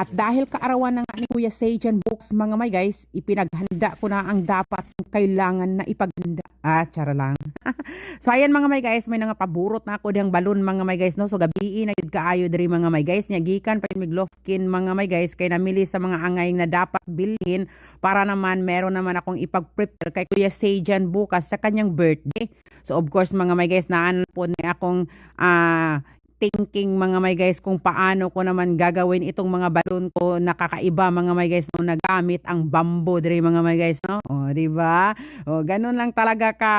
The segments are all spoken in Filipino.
At dahil kaarawan na nga ni Kuya Sajan Books mga may guys, ipinaghanda ko na ang dapat kailangan na ipaghanda. Ah, tsara lang. so ayan mga may guys, may nga paburot na ako diyang balon mga may guys no. So gabi na gid kaayo diri mga may guys, nya gikan pa miglofkin mga may guys kay namili sa mga angay na dapat bilhin para naman meron naman akong ipag-prepare kay Kuya Sajan bukas sa kanyang birthday. So of course mga may guys, naan po ni akong ah thinking mga may guys kung paano ko naman gagawin itong mga balon ko. Nakakaiba mga may guys no nagamit ang bamboo dire mga may guys no? O di ba? O ganun lang talaga ka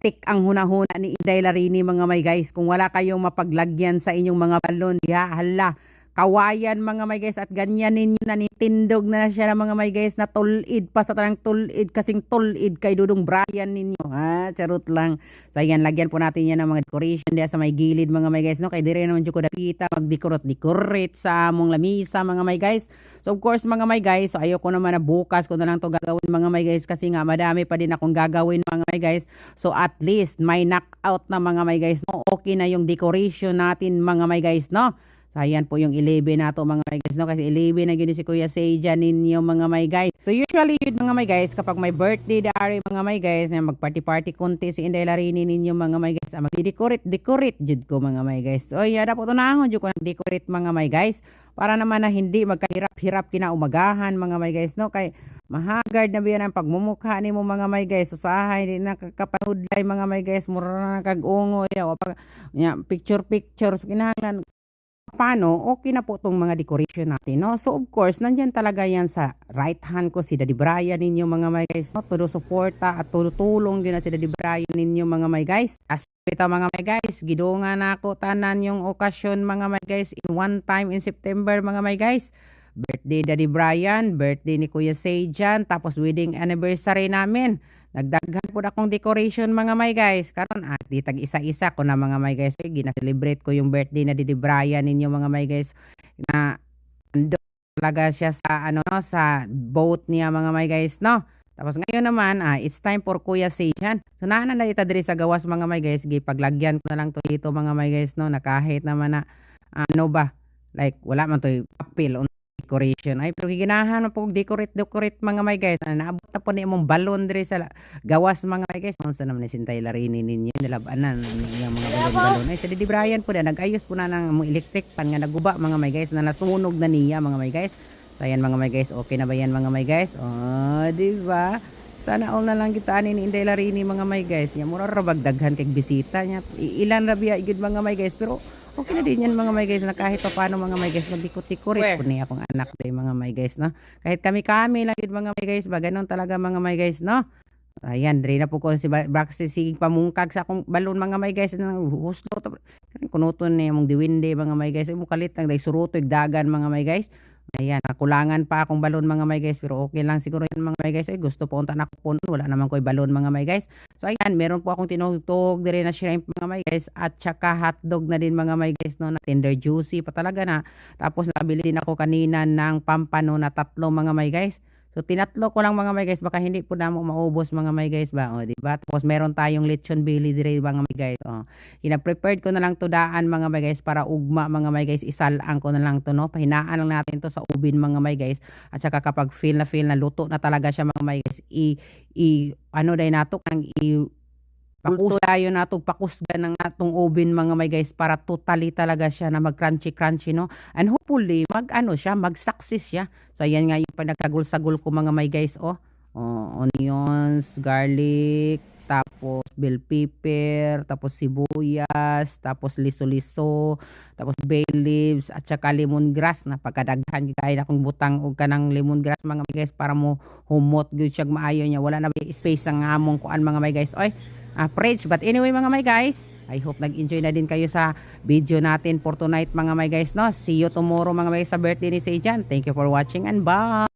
tik ang hunahuna ni Inday Larini mga may guys. Kung wala kayong mapaglagyan sa inyong mga balon ya hala kawayan mga may guys at ganyan ninyo na nitindog na siya ng mga may guys na tulid pa sa tanang tulid kasing tulid kay Dudong Brian ninyo. Ha charot lang. So ayan lagyan po natin yan ng mga decoration diya sa may gilid mga may guys no? Kay dire naman ko dapita magdecorate decorate sa among lamisa mga may guys. So of course mga may guys so ayoko naman na bukas ko na lang to gagawin mga may guys kasi nga madami pa din akong gagawin mga may guys. So at least may knockout na mga may guys no? Okay na yung decoration natin mga may guys no So, ayan po yung 11 na to mga may guys, no? Kasi 11 na yun si Kuya Seja ninyo mga may guys. So, usually yun mga may guys, kapag may birthday dari mga may guys, na mag-party-party konti si Inday Larini ninyo mga may guys, ah, mag-decorate, decorate jud ko mga may guys. So, yeah, dapat unahon jud ko nag-decorate mga may guys. Para naman na hindi magkahirap-hirap kinaumagahan mga may guys, no? Kay mahagard na biyan ang pagmumukha ni mo mga may guys. Usahay din nakakapanudlay mga may guys. Mura na kag-ungo. Ya, picture-picture. So, kinahanglan paano, okay na po itong mga decoration natin, no? So, of course, nandyan talaga yan sa right hand ko, si Daddy Brian ninyo mga may guys, no? Todo suporta at tulong din na si Daddy Brian ninyo mga may guys. As ito mga may guys, gidungan na ako tanan yung okasyon mga may guys in one time in September mga may guys. Birthday Daddy Brian, birthday ni Kuya Sejan, tapos wedding anniversary namin. Nagdaghan po akong decoration mga may guys. Karon at di tag isa-isa ko na mga may guys. Eh, gina-celebrate ko yung birthday na Didi Brian ninyo mga may guys. Na ando talaga siya sa ano no, sa boat niya mga may guys no. Tapos ngayon naman, ah, it's time for Kuya Sejan. So naanan na dito diri sa gawas mga may guys. Sige, paglagyan ko na lang to dito mga may guys no. Na kahit naman na ano ba, like wala man to papel decoration. Ay, pero giginahan mo po decorate, decorate mga may guys. Na naabot na po ni mong balon diri sa gawas mga may guys. Unsa naman ni Sintay Larini ninyo nilabanan yung mga balon-balon. Ay, sa Didi Brian po na nag-ayos po na ng mga electric pan nga naguba mga may guys na nasunog na niya mga may guys. So, ayan mga may guys, okay na ba yan mga may guys? Oh, di ba? Sana all na lang kita ani ni Inday Larini mga may guys. Nya mura ra bagdaghan kay bisita nya. Ilan ra biya igid mga may guys pero okay na din yan mga may guys na kahit pa paano mga may guys magdikot-dikurit po niya akong anak day mga may guys no. Kahit kami-kami lang gid mga may guys ba ganon talaga mga may guys no. Ayan, dre na po ko si Braxy sige pamungkag sa akong balon mga may guys na huslo to. Kunuton ni mong diwinde mga may guys. Mo kalit lang day suruto dagan mga may guys. Ayan, nakulangan pa akong balon mga may guys pero okay lang siguro yan mga may guys. Ay, gusto po unta na ko wala naman ko'y balon mga may guys. So ayan, meron po akong tinutog dire na shrimp mga may guys at saka hotdog na din mga may guys no na tender juicy pa talaga na. Tapos nabili din ako kanina ng pampano na tatlo mga may guys. So tinatlo ko lang mga may guys baka hindi po na mo maubos mga may guys ba o di ba? Tapos meron tayong lechon belly dire mga may guys. Oh. Ina-prepared ko na lang to daan mga may guys para ugma mga may guys isalaan ko na lang to no. Pahinaan lang natin to sa ubin mga may guys. At saka kapag feel na feel na luto na talaga siya mga may guys i, i ano dai nato kang i pakusayo nato pakusgan ng atong oven mga may guys para totally talaga siya na mag crunchy crunchy no? And hopefully mag ano siya mag success siya. So ayan nga yung panagkagul-sagul ko mga may guys oh, oh onions garlic tapos bell pepper tapos sibuyas tapos liso-liso tapos bay leaves at saka lemongrass. Na pagkadaghan kaya akong butang og kanang lemongrass mga may guys para mo humot gyud siya maayo niya. Wala na ba space ang among kuan mga may guys? Oy ah, fridge. But anyway mga my guys, I hope nag-enjoy na din kayo sa video natin for tonight mga my guys. No? See you tomorrow mga guys sa birthday ni Sejan. Thank you for watching and bye!